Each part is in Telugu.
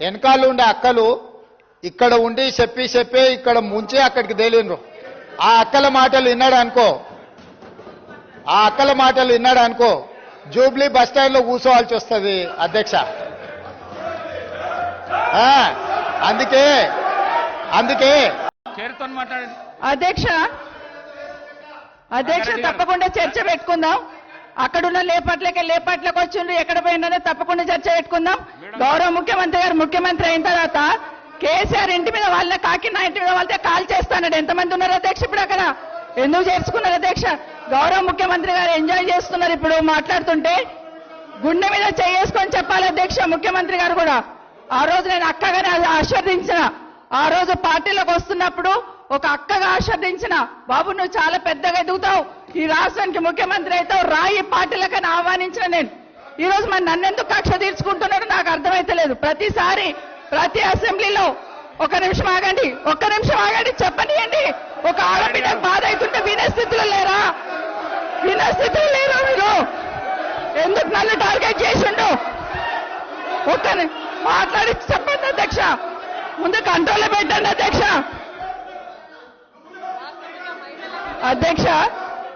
వెనకాల ఉండే అక్కలు ఇక్కడ ఉండి చెప్పి చెప్పి ఇక్కడ ముంచి అక్కడికి తేలిండ్రు. ఆ అక్కల మాటలు విన్నాడు అనుకో? ఆ అక్కల మాటలు విన్నాడు అనుకో? జూబ్లీ బస్ స్టాండ్లో కూర్చోవాల్సి వస్తుంది అధ్యక్ష. ఆ, అందుకే అందుకే. అధ్యక్ష అధ్యక్ష. తప్పకుండా చర్చ పెట్టుకుందాం. అక్కడున్న లేపట్లకి లేపట్లకు వచ్చిండ్రు. ఎక్కడ పోయినారో తప్పకుండా చర్చ పెట్టుకుందాం. గౌరవ ముఖ్యమంత్రి గారు ముఖ్యమంత్రి అయిన తర్వాత కేసీఆర్ ఇంటి మీద వాళ్ళ కాకినా ఇంటి మీద వాళ్ళతో కాల్ చేస్తానండి. ఎంతమంది ఉన్నారు అధ్యక్ష ఇప్పుడు అక్కడ? ఎందుకు చేసుకున్నారు అధ్యక్ష? గౌరవ ముఖ్యమంత్రి గారు ఎంజాయ్ చేస్తున్నారు ఇప్పుడు మాట్లాడుతుంటే. గుండె మీద చేసుకొని చెప్పాలి అధ్యక్ష ముఖ్యమంత్రి గారు కూడా. ఆ రోజు నేను అక్కగానే ఆశీర్దించిన ఆ రోజు పార్టీలోకి వస్తున్నప్పుడు ఒక అక్కగా ఆశీర్దించిన బాబు నువ్వు చాలా పెద్దగా ఎదుగుతావు. ఈ రాష్ట్రానికి ముఖ్యమంత్రి అయితే రాయి పార్టీలకని ఆహ్వానించిన నేను. ఈ రోజు మరి నన్నెందుకు కక్ష తీర్చుకుంటున్నాడు నాకు అర్థమైతలేదు. ప్రతిసారి ప్రతి అసెంబ్లీలో ఒక నిమిషం ఆగండి ఒక్క నిమిషం ఆగండి చెప్పనియండి. ఒక ఆడబిడ్డకు బాధ అవుతుంటే వినే స్థితిలో లేరా? వినే స్థితిలో లేరా మీరు? ఎందుకు నన్ను టార్గెట్ చేసిండు? ఒక్క మాట్లాడి చెప్పండి అధ్యక్ష. ముందు కంట్రోల్ పెట్టండి అధ్యక్ష. అధ్యక్ష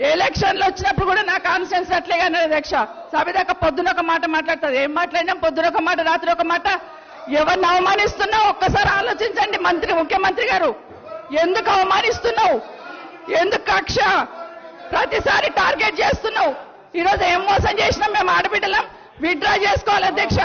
ఎలక్షన్లు వచ్చినప్పుడు కూడా నా కాన్ఫిడెన్స్ అట్లే కానీ అధ్యక్ష. సభ పొద్దున ఒక మాట మాట్లాడుతుంది. ఏం మాట్లాడినాం? పొద్దున ఒక మాట రాత్రి ఒక మాట. ఎవరిని అవమానిస్తున్నావు? ఒక్కసారి ఆలోచించండి మంత్రి ముఖ్యమంత్రి గారు. ఎందుకు అవమానిస్తున్నావు? ఎందుకు కక్ష? ప్రతిసారి టార్గెట్ చేస్తున్నావు. ఈరోజు ఏం మోసం చేసినాం? మేము ఆడబిడ్డలం. విత్డ్రా చేసుకోవాలి అధ్యక్ష.